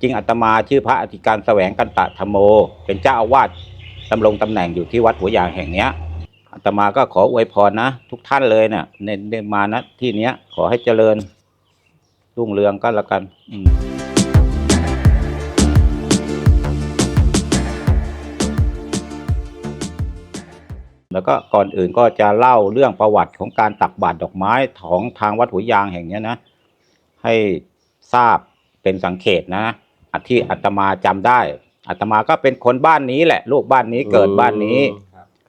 จริงอาตมาชื่อพระอธิการแสวงกันตะธรรมโม เป็นเจ้าอาวาสดำรงตำแหน่งอยู่ที่วัดหัวยางแห่งเนี้ยอาตมาก็ขออวยพรนะ ทุกท่านเลยเนี่ยในในมานะที่เนี้ย ขอให้เจริญรุ่งเรืองก็แล้วกัน อืมแล้วก็ก่อนอื่นก็จะเล่าเรื่องประวัติของการตักบาตรดอกไม้ของทางวัดหัวยางแห่งนี้นะ ให้ทราบเป็นสังเขตนะ อันที่อาตมาจำได้อาตมาก็เป็นคนบ้านนี้แหละ ลูกบ้านนี้เกิดบ้านนี้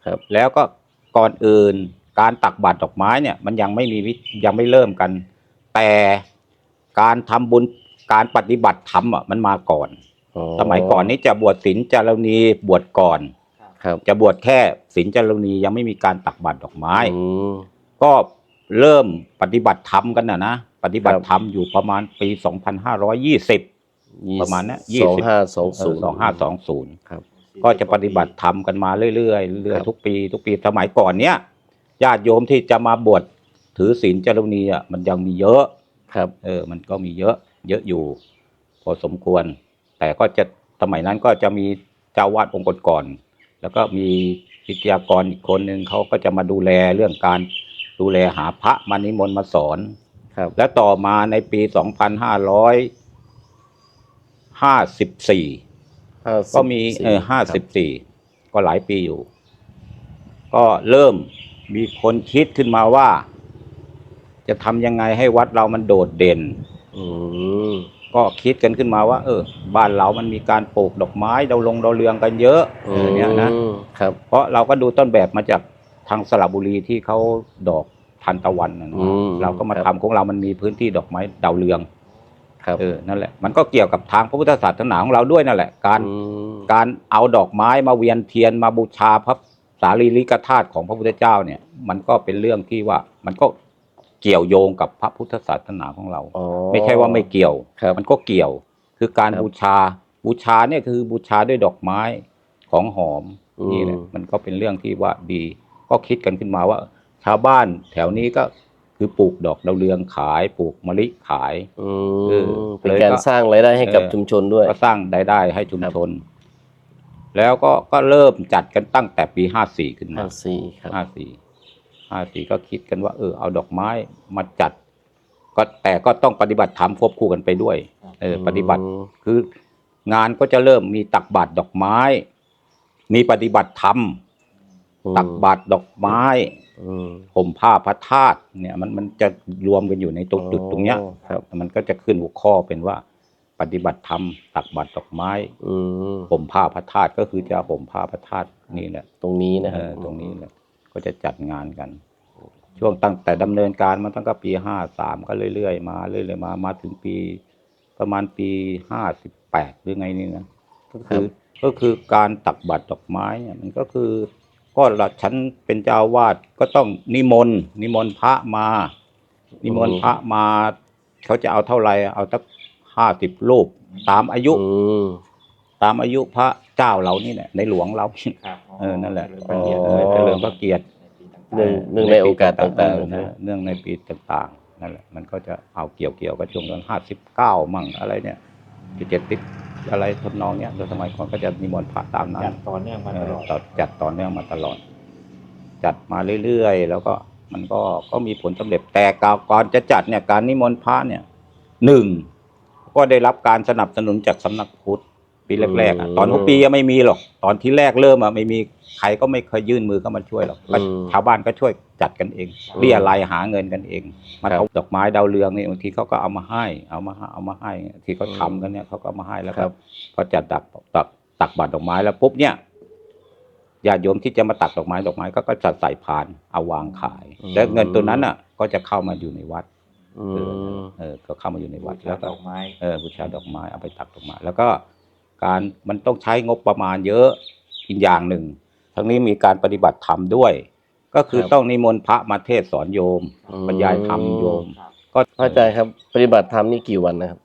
ครับ แล้วก็ก่อนอื่นการตักบาตรดอกไม้เนี่ย มันยังไม่มีวิยังไม่เริ่มกัน แต่การทำบุญการปฏิบัติธรรมอะมันมาก่อนอ๋อสมัยก่อนนี้จะบวชศีลจารณีบวชก่อนครับจะบวชแค่ศีลจารณียังไม่มีการตักบาตรดอกไม้อืมก็เริ่มปฏิบัติธรรมกันนะนะปฏิบัคติรับธรรมอยู่ประมาณปี 2520 ประมาณเนี้ย20สองห้าสองศูนย์2520ครับก็จะปฏิบัติธรรมกันมาเรื่อยๆเรื่อยครับๆทุกปีทุกปีสมัยก่อนเนี้ยญาติโยมที่จะมาบวชถือศีลจารณีอะมันยังมีเยอะครับ เออ มันก็มีเยอะ เยอะอยู่ พอสมควร แต่ก็จะสมัยนั้นก็จะมีเจ้าวาดองค์ก่อนๆแล้วก็มีวิทยากรอีกคนหนึ่งเขาก็จะมาดูแลเรื่องการดูแลหาพระมานิมนต์มาสอนครับ แล้วต่อมาในปี 2554 ห้าสิบก็มีเออห้าสิบสี่ก็หลายปีอยู่ ก็เริ่มมีคนคิดขึ้นมาว่า จะทำยังไงให้วัดเรามันโดดเด่นอืมก็คิดกันขึ้นมาว่า เออ บ้านเรามันมีการปลูกดอกไม้ดาวลงดาวเรืองกันเยอะเออเนี่ยนะอืมครับเพราะเราก็ดูต้นแบบมาจากทางสระบุรีที่เขาดอกทันตะวันนะเนอือะมเราก็มาคทำรับของเรามันมีพื้นที่ดอกไม้ดาวเรือง ครับเออนั่นแหละมันก็เกี่ยวกับทางพระพุทธศาสนาของเราด้วยนั่นแหละ การอืมการเอาดอกไม้มาเวียนเทียนมาบูชาพระสารีริกธาตุของพระพุทธเจ้าเนี่ย มันก็เป็นเรื่องที่ว่ามันก็เกี่ยวโยงกับพระพุทธศาสนาของเราอ๋อไม่ใช่ว่าไม่เกี่ยวครับมันก็เกี่ยว คือการครับบูชาบูชาเนี่ยคือบูชาด้วยดอกไม้ของหอมอืมนี่แหละมันก็เป็นเรื่องที่ว่าดี ก็คิดกันขึ้นมาว่า ชาวบ้านแถวนี้ก็ คือปลูกดอกดาวเรืองขายปลูกมะลิขายอืเออมเป็นเลยการก็สร้างรายได้ให้กับเออชุมชนด้วย ก็สร้างรายได้ให้ชุมชน แล้วก็ก็เริ่มจัดกันตั้งแต่ปีห้าสี่ขึ้นมาห้าสี่ครับห้าสี่ห้าสี่ก็คิดกันว่า เออเอาดอกไม้มาจัด ก็แต่ก็ต้องปฏิบัติธรรมควบคู่กันไปด้วยเออปฏิบัติอืมคืองานก็จะเริ่มมีตักบาตรดอกไม้ มีปฏิบัติธรรมตักบาตรดอกไม้อืม ห่มผ้าพระธาตุเนี่ยมันมันจะรวมกันอยู่ในตรงจุดตรงเนี้ยอ๋อครับมันก็จะขึ้นหัวข้อเป็นว่า ปฏิบัติธรรมตักบาตรดอกไม้อืมห่มผ้าพระธาตุก็คือจะห่มผ้าพระธาตุนี่แหละตรงนี้นะคเอรับอตรงนี้แหละก็จะจัดงานกัน ช่วงตั้งแต่ดำเนินการมาตั้งแต่ปีห้าสามก็เรื่อยๆมาเรื่อยๆมามาถึงปี ประมาณปีห้าสิบแปดหรือไงนี่นะก็คือก็คือการตักบาตรดอกไม้เนี่ยมันก็คือ ก็เราฉันเป็นเจ้าอาวาดก็ต้องนิมนต์นิมนต์พระมา นิมนต์พระมา เขาจะเอาเท่าไหร่เอาสักห้าสิบรูป ตามอายุอืมตามอายุพระเจ้าเรานี่แหละในหลวงเราครับเออนั่นแหละเจริญพระเกียรติเออเจริญพระเกียรติเนื่องเนื่องในโอกาสต่างเออนะเนื่องในปีต่างๆนั่นแหละมันก็จะเอาเกี่ยวเกี่ยวกับช่วงตอนห้าสิบเก้ามั่งอะไรเนี่ย ที่เจ็ดติดอะไรทำนองเนี้ยโดยสมัยก่อนก็จะนิมนต์พระตามนั้นจัดต่อเนื่องมาเอตอลอดต่อจัดต่อเนื่องมาตลอด จัดมาเรื่อยๆ แล้วก็มันก็ก็มีผลสำเร็จแต่ก่อนจะจัดเนี่ยการนิมนต์พระเนี่ยหนึ่งก็ได้รับการสนับสนุนจากสำนักพุทธ ปีแรกๆอะตอนทุกปียังไม่มีหรอก ตอนที่แรกเริ่มอะไม่มีใครก็ไม่เคยยื่นมือเข้ามาช่วยหรอกก็อืมชาวบ้านก็ช่วยจัดกันเองอืมเรียรายหาเงินกันเองมาครับเอาดอกไม้ดาวเรืองนี่บางทีเขาก็เอามาให้ เอามาให้เอามาให้ที่เขาทำกันเนี่ยเขาก็เอามาให้แล้วคก็รับพอจัดตักตักตักบาตรดอกไม้แล้วปุ๊บเนี่ยญาติโยมที่จะมาตักดอกไม้ดอกไม้ก็ก็จัดใส่พานเอาวางขายอืมแล้วเงินตัวนั้นอะ ก็จะเข้ามาอยู่ในวัดอืมเออก็เข้ามาอยู่ในวัดแล้แล้ววดก็อกไม้เออบูชาดอกไม้เอาไปตักดอกไม้แล้วก็ การมันต้องใช้งบประมาณเยอะอีกอย่างหนึ่ง ทั้งนี้มีการปฏิบัติธรรมด้วย ก็คือครับ ต้องนิมนต์พระมาเทศน์สอนโยมอืมบรรยายธรรมโยมครับก็พระอาจารย์ครับ ปฏิบัติธรรมนี่กี่วันนะครับ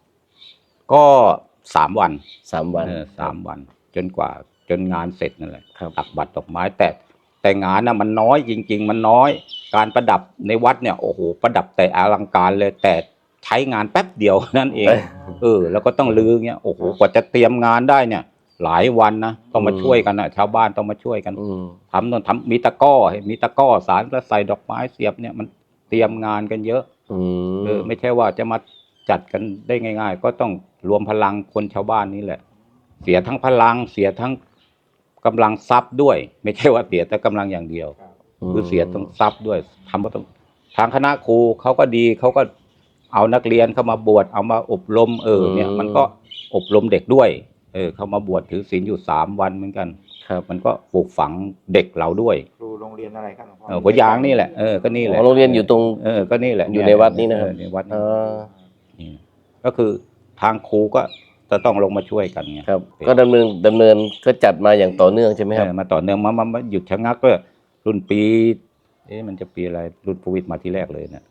ก็สามวันสามวัน เออสามวัน จนกว่าจนงานเสร็จนั่นแหละครับ ตักบัตรดอกไม้แต่แต่งานน่ะมันน้อยจริง ๆ มันน้อย การประดับในวัดเนี่ยโอ้โหประดับแต่อลังการเลยแต่ ใช้งานแป๊บเดียวนั่นเอง เอ้ยเออแล้วก็ต้องลือเงี้ยโอ้โหกว่าจะเตรียมงานได้เนี่ย หลายวันนะต้องมาอืมช่วยกันนะชาวบ้านต้องมาช่วยกันอืมทำต้องทำมีตะกร้อให้มีตะกร้อสารแล้วใส่ดอกไม้เสียบเนี่ยมันเตรียมงานกันเยอะอืมเออไม่ใช่ว่าจะมาจัดกันได้ง่าย ๆ ก็ต้องรวมพลังคนชาวบ้านนี่แหละ เสียทั้งพลังเสียทั้งกำลังทรัพย์ด้วย ไม่ใช่ว่าเสียแต่กำลังอย่างเดียวคือเสียต้องทรัพย์ด้วยทำก็ต้องทางคณะครูเขาก็ดีเขาก็ เอานักเรียนเข้ามาบวชเอามาอบรมเออเนี่ยมันก็อบรมเด็กด้วย เออ เขามาบวชถือศีลอยู่สามวันเหมือนกัน ครับมันก็ปลูกฝังเด็กเราด้วยครูโรงเรียนอะไรครับหลวงพ่อเออหัวยางนี่แหละเออก็นี่แหละอ๋อโรงเรียนอยู่ตรง เออก็นี่แหละอยู่ในวัดนี่นะครับ เออในวัดอ่นี่านี่ก็คือทางครูก็จะต้องลงมาช่วยกันไงครับ ก็ดำเนินดำเนินก็จัดมาอย่างต่อเนื่องใช่ไหมครับ เออมาต่อเนื่องมามามาหยุดชะงักก็รุ่นปี เอ๊ะมันจะปีอะไรรุ่นโควิดมาที่แรกเลยเนี่ย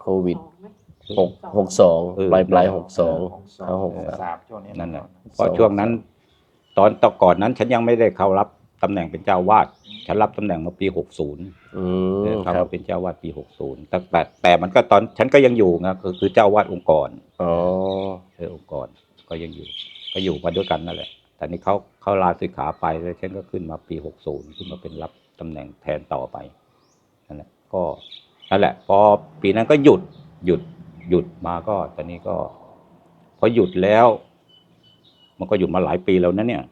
โควิดห กหกสองเออ ปลายปลายหกสองหกสองเอาหกสามช่วงนี้นั่นแหละหเพราะช่วงนั้น ตอนต่อก่อนนั้น ฉันยังไม่ได้เข้ารับตำแหน่งเป็นเจ้าวาดฉันรับตำแหน่งมาปีหกศูนย์อืมเข้าครัมาบเป็นเจ้าวาดปีหกศูนย์แต่แต่แต่มันก็ตอนฉันก็ยังอยู่นะคือคือเจ้าวาดองค์กร อ๋อ เออองค์กรก็ยังอยู่ ก็อยู่มาด้วยกันนั่นแหละ แต่นี่เขาเขาลาสิกขาไปแล้วฉันก็ขึ้นมาปีหกศูนย์ขึ้นมาเป็นรับตำแหน่งแทนต่อไปนั่นแหละก็นั่นแหละ พอปีนั้นก็หยุดหยุด หยุดมาก็ตอนนี้ก็พอหยุดแล้ว มันก็หยุดมาหลายปีแล้วนะเนี่ย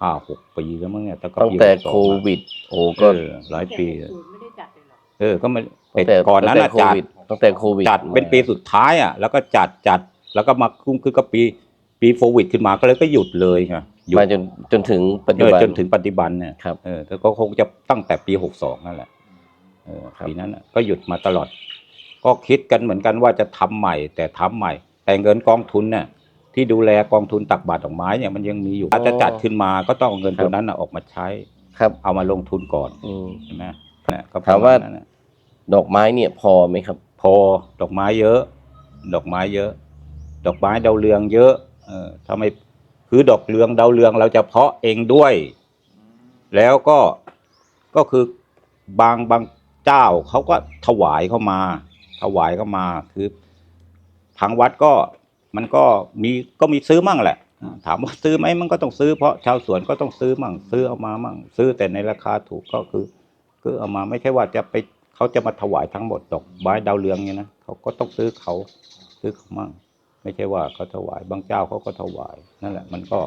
ห้าหกปีแล้วมั้งเนี่ยแต่ก็ตั้งปีแต่62โควิด โอ้ก็ก็หลายปีแต่60ไม่ได้จัดเลยเหรอเออก็มันตั้งแต่ก่อนนั้นตั้อะงแต่โคจัดวิดตั้งแต่โควิดจัดเป็นปีสุดท้ายอะแล้วก็จัดจัดแล้วก็มาคุ้มคือก็ปีปีโควิดขึ้นมาก็เลยก็หยุดเลยไงหยุดมาจนจนถึงปัจจุเออบันจนถึงปัจจุบันเนี่ยครับเออแต่ก็คงจะตั้งแต่ปีหกสองนั่นแหละเออครับปีนั้นน่ะก็หยุดมาตลอด ก็คิดกันเหมือนกันว่าจะทำใหม่ แต่ทำใหม่ แต่เงินกองทุนเนี่ยที่ดูแลกองทุนตักบาตรดอกไม้เนี่ยมันยังมีอยู่ถ้าจะจัดขึ้นมาก็ต้องเอาเงินตัวนั้นน่ะออกมาใช้ครับเอามาลงทุนก่อนอืมใช่ไหมเนี่ยก็ถามว่าประณนั้นน่ะดอกไม้เนี่ยพอไหมครับ พอดอกไม้เยอะ ดอกไม้เยอะ ดอกไม้ดาวเรืองเยอะเออถ้าไม่คือดอกเรืองดาวเรืองเราจะเพาะเองด้วย แล้วก็ก็คือบางบางเจ้าเขาก็ถวายเข้ามา ถวายเข้ามาคือ ทางวัดก็มันก็มีก็มีซื้อมั่งแหละ ถามว่าซื้อไหมมันก็ต้องซื้อเพราะชาวสวนก็ต้องซื้อมั่งซื้อเอามามั่ง ซื้อแต่ในราคาถูกก็คือ คือเอามาไม่ใช่ว่าจะไปเขาจะมาถวายทั้งหมดดอกไม้ดาวเรืองเนี่ยนะเขาก็ต้องซื้อเขาซื้อเขามั่ง ไม่ใช่ว่าเขาถวายบางเจ้าเขาก็ถวายนั่นแหละ มันก็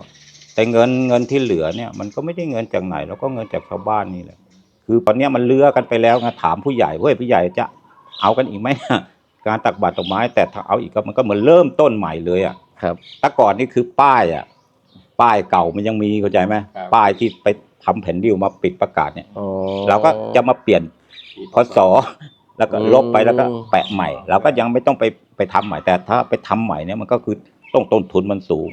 แต่เงินเงินที่เหลือเนี่ย มันก็ไม่ได้เงินจากไหน แล้วก็เงินจากชาวบ้านนี่แหละ คือตอนนี้มันเลือกันไปแล้วไงถามผู้ใหญ่เฮ้ยผู้ใหญ่จะ เอากันอีกไหมการตักบาตรดอกไม้ แต่ถ้าเอาอีกก็มันก็เหมือนเริ่มต้นใหม่เลยอะครับแต่ก่อนนี่คือป้ายอะป้ายเก่ามันยังมีเข้าใจไหมป้ายที่ไปทำแผ่นดิวมาปิดประกาศเนี่ยอ๋อเราก็จะมาเปลี่ยนพศแล้วก็อืมลบไปแล้วก็แปะใหม่ เราก็ยังไม่ต้องไปไปทำใหม่ แต่ถ้าไปทำใหม่เนี่ยมันก็คือต้องต้นทุนมันสูง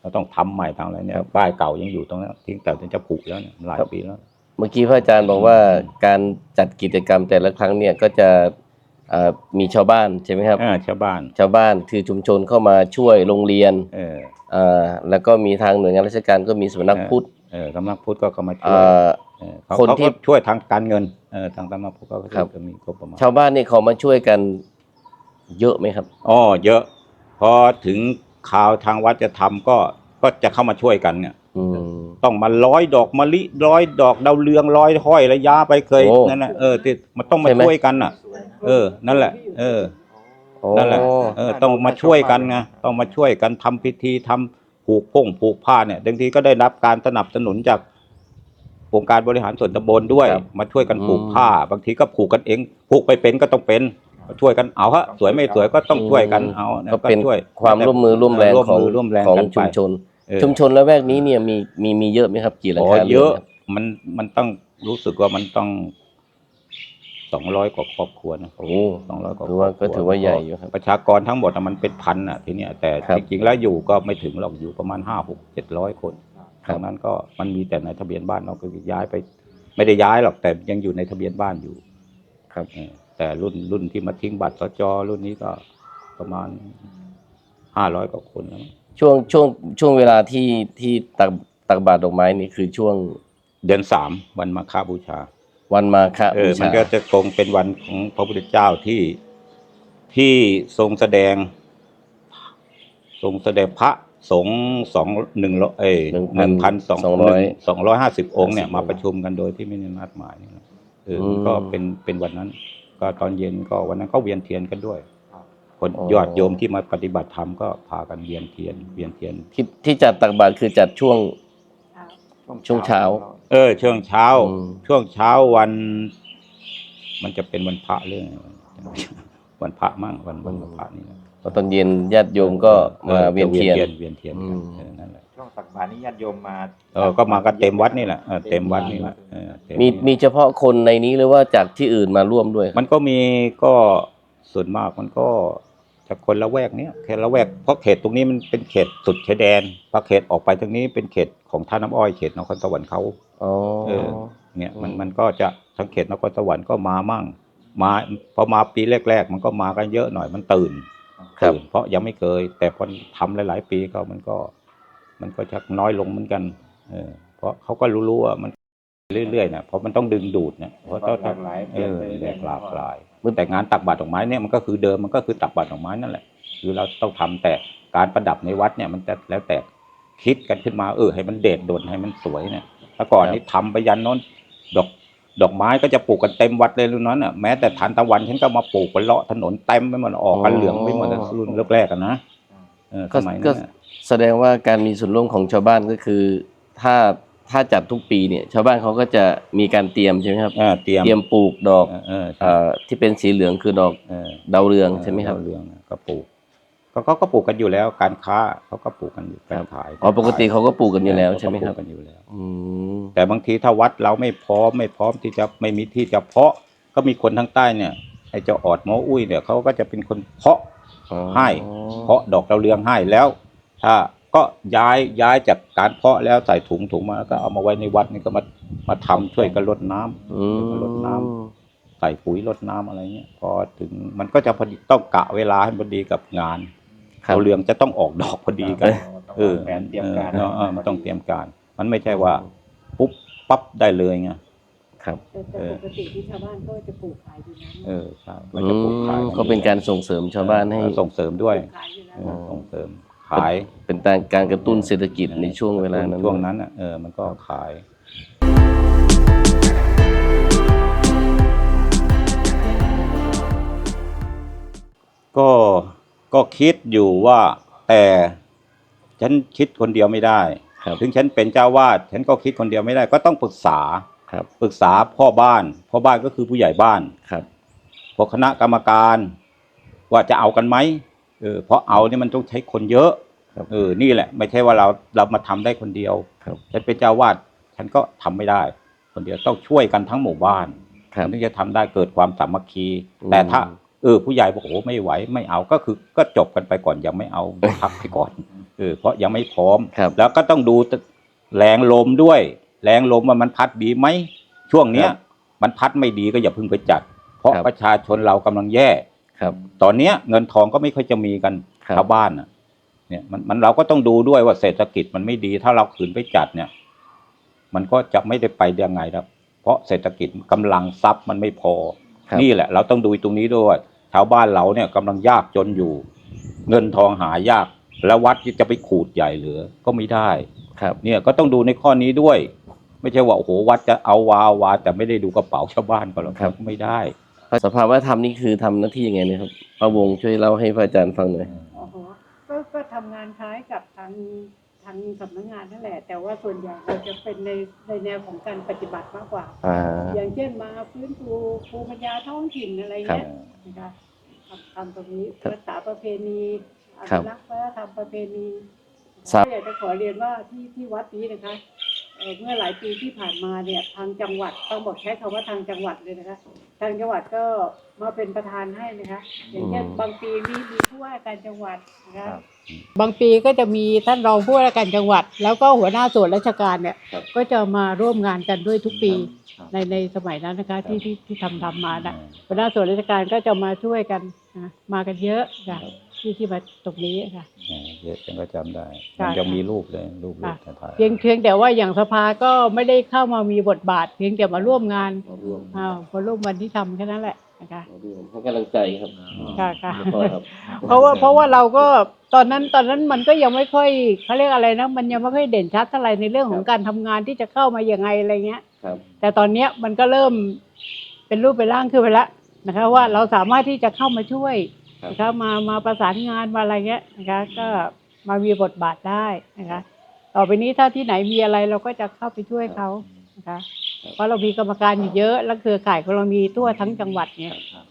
เราต้องทำใหม่ทางอะไรเนี่ยป้ายเก่ายังอยู่ตรงนั้นทิ้งแต่จะผุแล้วเนี่ยหลายปีแล้ว เมื่อกี้พระอาจารย์บอกว่าการจัดกิจกรรมแต่ละครั้งเนี่ยก็จะเอ่อ มีชาวบ้านใช่ไหมครับเออชาวบ้านชาวบ้านคือชุมชนเข้ามาช่วยโรงเรียนเออเอ่อแล้วก็มีทางหน่วยงานราชการก็มีสำนักพุทธเออกำลังพุทธก็เข้ามาช่เอ่วยอเออเขาคนเขาที่ก็ช่วยทางการเงินเออทางตำนักพุทธก็ครับจะมีงบประมาณชาวบ้านนี่เขามาช่วยกันเยอะไหมครับอ๋อเยอะพอถึงข่าวทางวัดจะทำก็ก็จะเข้ามาช่วยกันเนี่ยอืม ต้องมาร้อยดอกมะลิร้อยดอกดาวเรืองร้อยห้อยระยะไปเคยโอ้นั่นแหละเออที่มันต้องมาใช่ไหม ช่วยกันน่ะ เออ นั่นแหละ เออ โอ้นั่นแหละ เออ ต้องมาช่วยกันไงต้องมาช่วยกันทำพิธีทำผูกพงผูกผ้าเนี่ยบางทีก็ได้รับการสนับสนุนจากองค์การบริหารส่วนตำบลด้วยมาช่วยกันผูกผ้า บางทีก็ผูกกันเอง ผูกไปเป็นก็ต้องเป็นมาช่วยกันเอาฮะสวยไม่สวยก็ต้องช่วยกันเอายก็เป็นช่วยความร่วมมือร่วมแรงร่วมของมือร่วมแรงของกันไปชุมชนเออ ชุมชนละแวกนี้เนี่ยมีมีมีเยอะไหมครับกี่หลังอ๋อคารืนเยอะ ครับมันมันต้องรู้สึกว่ามันต้องสองร้อยกว่าครอบครัวนะโอ้ สองร้อยกว่าถือว่าครบครัก็ถือว่าใหญ่อยู่ครับประชากรทั้งหมดอะมันเป็นพันอะทีเนี้ยแต่ครับจริงๆแล้วอยู่ก็ไม่ถึงหรอกอยู่ประมาณห้าหกเจ็ดร้อยคนครับทางนั้นก็มันมีแต่ในทะเบียนบ้านเราก็ย้ายไป ไม่ได้ย้ายหรอกแต่ยังอยู่ในทะเบียนบ้านอยู่ครับ เออแต่รุ่นรุ่นที่มาทิ้งบัตรสจรุ่นนี้ก็ประมาณห้าร้อยกว่าคนแล้วมั้ง ช่วงช่วงช่วงเวลาที่ที่ตักตักบาตรดอกไม้นี่คือช่วงเดือนสามวันมาฆบูชา วันมาฆเอบูอ ชา มันก็จะคงเป็นวันของพระพุทธเจ้าที่ที่ทรงแสดง ทรงเสด็จพระสงฆ์สองหนึ่งร้อยเอ้ยหหนึ่นึ่งงพัพันนสองสองร้อยสองร้อยห้าสิบองค์เนี่ย50มาประชุมกันโดยที่ไม่ได้นัดหมายนี่นะเอออม ก็เป็นเป็นวันนั้น ก็ตอนเย็นก็วันนั้นก็เวียนเทียนกันด้วย ครับคนอ๋อยอดโยมที่มาปฏิบัติธรรมก็พากันเวียนเทียนเวียนเทียนที่ที่จัดตักบาตรคือจัดช่วงช่วงเช้า เออ ช่วงเช้าอืมช่วงเช้าวัน มันจะเป็นวันพระเรื่องวันพระมั่งวันวันพระนี่นะพอตอนเย็นญาติโยมก็มาเวียนเทียนเวียนเทียนอืกันมเออนั่นแหละช่วงตักบาตรนี่ญาติโยมมาเออก็มากันเต็มวัดนี่แหละเออเต็มวัดนี่แหละเออเต็มีมีเฉพาะคนในนี้หรือว่าจากที่อื่นมาร่วมด้วย มันก็มีก็ส่วนมากมันก็ จากคนละแวกเนี้ยเขตละแวกเพราะเขตตรงนี้มันเป็นเขตสุดชายแดนพอเขตออกไปทางนี้เป็นเขตของท่าน้ำอ้อยเขตนครสวรรค์เขา อ๋อ เออ เนี่ยมันอืม มันก็จะสังเกตนครสวรรค์ก็มามั่ง มาพอมาปีแรก ๆ มันก็มากันเยอะหน่อยมันตื่นครับตื่นเพราะยังไม่เคย แต่พอทำหลาย ๆ ปีก็มันก็ มันก็ชักน้อยลงเหมือนกันเออเพราะเขาก็รู้ๆว่ามันเรื่อยๆนะเพราะมันต้องดึงดูดเนี่ยเพราะต้องหลากหลายเออเปลี่ยนไปเรื่แหลอยกๆหลากหลาย แต่งานตักบาตรดอกไม้เนี่ยมันก็คือเดิมมันก็คือตักบาตรดอกไม้นั่นแหละคือเราต้องทำแต่การประดับในวัดเนี่ยมันจะแล้วแต่คิดกันขึ้นมาเออให้มันเด่นโดดให้มันสวยเนี่ยแต่ก่อนนี่ทำไปยันโน้นดอกดอกไม้ก็จะปลูกกันเต็มวัดเลยรุ่นนั้นอะแม้แต่ทานตะวันฉันก็มาปลูกบนเลาะถนนเต็มไปหมดออกกันเหลืองไปหมดอะรุ่นแรกๆกันนะเออสก็มัยนั้นแสดงว่าการมีส่วนร่วมของชาวบ้านก็คือ ถ้า ถ้าจัดทุกปีเนี่ย ชาวบ้านเขาก็จะมีการเตรียมใช่ไหมครับเออเตรียมเตรียมปลูกดอกเออเออใช่เอ่อที่เป็นสีเหลืองคือดอกเออดาวเรืองใช่ไหมครับ ดาวเรืองน่ะก็ปลูกก็เขาก็ปลูกกันอยู่แล้วการค้าเขาก็ปลูกกันอยู่การขายอ๋อปกติเขาก็ปลูกกันอยู่แล้วใช่ไหมครับ เขาก็ปลูกกันอยู่แล้ว อืมแต่บางทีถ้าวัดเราไม่พร้อมไม่พร้อมที่จะไม่มีที่จะเพาะก็มีคนทางใต้เนี่ยไอ้เจ้าออดหมออุ้ยเนี่ยเขาก็จะเป็นคนเพาะอ๋อให้ เพาะดอกดาวเรืองให้แล้ว ถ้า ก็ย้ายย้ายจากการเพาะแล้วใส่ถุงถุงมาแล้วก็เอามาไว้ในวัดนี่ก็มามาทำช่วยกันรดน้ำอืมรดน้ใส่ปุ๋ยรดน้ำอะไรเงี้ยพอถึงมันก็จะพอดีต้องกะเวลาให้พอดีกับงานครับดาวเรืองจะต้องออกดอกพอดีกันต้องเออวางแผนเตรียมการ เออเออมันต้องเตรียมการ มันไม่ใช่ว่า ปุ๊บปั๊บได้เลยไงครับ แต่แต่ปกติที่ชาวบ้านก็จะปลูกขายอยู่นั้นเออใช่มันอืจะปลูกขายมก็เป็นการส่งเสริมชาวบ้านให้เออส่งเสริมด้วยปลูกขายอยู่แล้วเออส่งเสริม ขายเป็นการกระตุ้นเศรษฐกิจในช่วงเวลานั้นช่วงนั้นน่ะเออมันก็ขายก็ก็คิดอยู่ว่าแต่ฉันคิดคนเดียวไม่ได้ครับถึงฉันเป็นเจ้าวาดฉันก็คิดคนเดียวไม่ได้ ก็ต้องปรึกษาครับปรึกษาพ่อบ้านพ่อบ้านก็คือผู้ใหญ่บ้านครับพวกคณะกรรมการ ว่าจะเอากันไหม เออเพราะเอาเนี่ยมันต้องใช้คนเยอะครับ เออนี่แหละ ไม่ใช่ว่าเราเรามาทำได้คนเดียวครับ ฉันเป็นเจ้าวาดฉันก็ทำไม่ได้ คนเดียวต้องช่วยกันทั้งหมู่บ้านครับ ถึงจะทำได้เกิดความสามัคคี อืม แต่ถ้า เออ ผู้ใหญ่บอกโอ้ไม่ไหวไม่เอาก็คือก็จบกันไปก่อนยังไม่เอาพักไปก่อนเออเพราะยังไม่พร้อม ครับ แล้วก็ต้องดูแรงลมด้วย แรงลมว่ามันพัดดีไหมช่วงเนี้ย ครับมันพัดไม่ดีก็อย่าเพิ่งไปจัด เพราะครับประชาชนเรากำลังแย่ ครับ ตอนเนี้ยเงินทองก็ไม่ค่อยจะมีกันครับ ชาวบ้านน่ะ เนี่ยมันมันเราก็ต้องดูด้วยว่าเศรษฐกิจมันไม่ดี ถ้าเราขืนไปจัดเนี่ย มันก็จะไม่ได้ไปยังไงครับ เพราะเศรษฐกิจกำลังทรัพย์มันไม่พอ ครับ นี่แหละ เราต้องดูตรงนี้ด้วยชาวบ้านเราเนี่ยกำลังยากจนอยู่ เงินทองหายาก แล้ววัดจะไปขูดใหญ่เหลือ ก็ไม่ได้ ครับ เนี่ยก็ต้องดูในข้อนี้ด้วย ไม่ใช่ว่าโอ้โหวัดจะเอาวาเอาวาแต่ไม่ได้ดูกระเป๋าชาวบ้านก็หรอกครับ ไม่ได้ สภาวะธรรมนี่คือทำหน้าที่ยังไงนะครับพระวงศ์ช่วยเล่าให้พระอาจารย์ฟังหน่อยอ๋อก็ก็ทำงานคล้ายกับทางทางสำนักงานนั่นแหละ แต่ว่าส่วนใหญ่เราจะเป็นในในแนวของการปฏิบัติมากกว่าอ่าอย่างเช่นมาฟื้นฟูภูมิปัญญาท้องถิ่นอะไรเงี้ยนะคะทำทำตรงนี้ครับรักษาประเพณีอครับนุรักษ์วัฒนธรรมประเพณีทราบก็อยากจะขอเรียนว่าที่ที่วัดนี้นะคะเอ่อเมื่อหลายปีที่ผ่านมาเนี่ยทางจังหวัดต้องบอกใช้คำว่าทางจังหวัดเลยนะคะ ทางจังหวัดก็มาเป็นประธานให้นะคะอย่างเช่นอืมบางปีมีมีผู้ว่าการจังหวัดนะคะครับ บางปีก็จะมีท่านรองผู้ว่าการจังหวัด แล้วก็หัวหน้าส่วนราชการเนี่ยครับ ก็จะมาร่วมงานกันด้วยทุกปีครับ ในในสมัยนั้นนะคะที่ที่ที่ทำทำมานะหัวหน้าส่วนราชการก็จะมาช่วยกันนะมากันเยอะค่ะ ที่ที่มาตรงนี้ค่ะเออเยอะฉันก็จำได้ค่ะมันยังมีรูปเลย รูปรูปค่ะถ่ายๆเพียงเพียงแต่ว่าอย่างสภาก็ไม่ได้เข้ามามีบทบาท เพียงแต่มาร่วมงานมาร่วมอ่ามาร่วมวันที่ทำแค่นั้นแหละนะคะมาร่วมให้กำลังใจครับค่ะค่ะ แล้วก็ครับ เพราะว่าเพราะว่าเราก็ตอนนั้นตอนนั้นมันก็ยังไม่ค่อยเขาเรียกอะไรนะ มันยังไม่ค่อยเด่นชัดเท่าไหร่ในเรื่องของการทำงานที่จะเข้ามาอย่างไงอะไรเงี้ย ครับ แต่ตอนเนี้ยมันก็เริ่มเป็นรูปเป็นร่างขึ้นไปแล้วนะคะ ว่าเราสามารถที่จะเข้ามาช่วยครับ นะคะมามาประสานงานมาอะไรเงี้ยนะคะ ก็มามีบทบาทได้นะคะ ต่อไปนี้ถ้าที่ไหนมีอะไรเราก็จะเข้าไปช่วยเขานะคะ เพราะเรามีกรรมการอยู่เยอะ และเครือข่ายของเรามีทั่วทั้งจังหวัดเนี่ยครับ